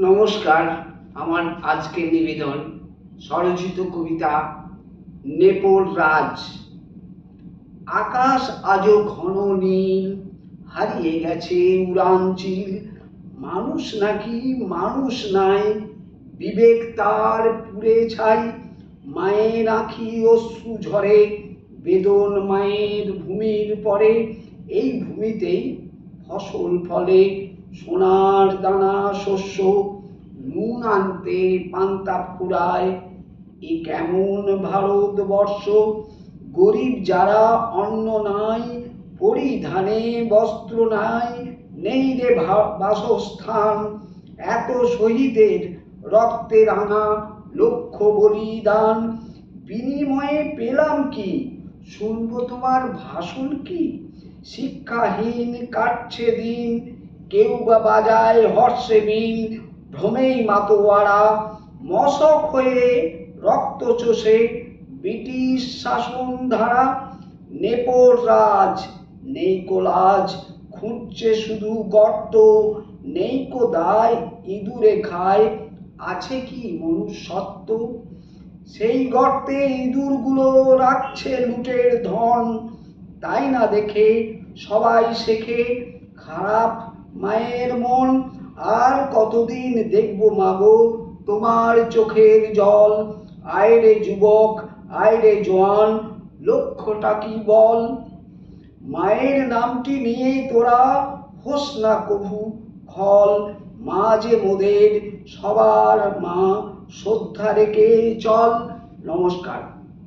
নমস্কার, আমার আজকের নিবেদন স্বরচিত কবিতা নেপোল রাজ। আকাশ আজও ঘন নীল, হারিয়ে গেছে উড়ানচিল মানুষ নাকি মানুষ নাই, বিবেক তার পুড়ে ছাই। মায়ের আঁখি অশ্রু ঝরে, বেদন মায়ের ভূমির পরে। এই ভূমিতেই ফসল ফলে। সোনার দানা, শস্য, নুন আনতে পান্তা ফুরায়। এ কেমন ভারতবর্ষ? গরিব যারা অন্ন নাই, পরিধানে বস্ত্র নাই, নেই রে বাসস্থান। এত শহীদের রক্তে রাঙা লক্ষ বলিদান। বিনিময়ে পেলাম কি? শুনব তোমার ভাষণ কি? শিক্ষাহীন কাটছে দিন। কেউ বা বাজায় হর্ষে বিন ভ্রমেই মাতোয়ারা, মশক হয়ে রক্ত চষে ব্রিটিশ শাসন ধারা নেপোর রাজ নেই কোলাজ, খুঁজছে শুধু গর্ত, নেই কো দায়, ইঁদুরে খায়, আছে কি মনুষ্যত্ব? সেই গর্তে ইঁদুরগুলো রাখছে লুটের ধন, তাই না দেখে সবাই শেখে খারাপ মায়ের মন, আর কতদিন দেখব মাগো তোমার চোখের জল। আয়রে যুবক, আয়রে জোয়ান, লক্ষ্যটা কি বল? মায়ের নামটি নিয়ে তোরা হোস না কভু, খল। মা যে মোদের সবার মা, শ্রদ্ধা রেখে চল। নমস্কার।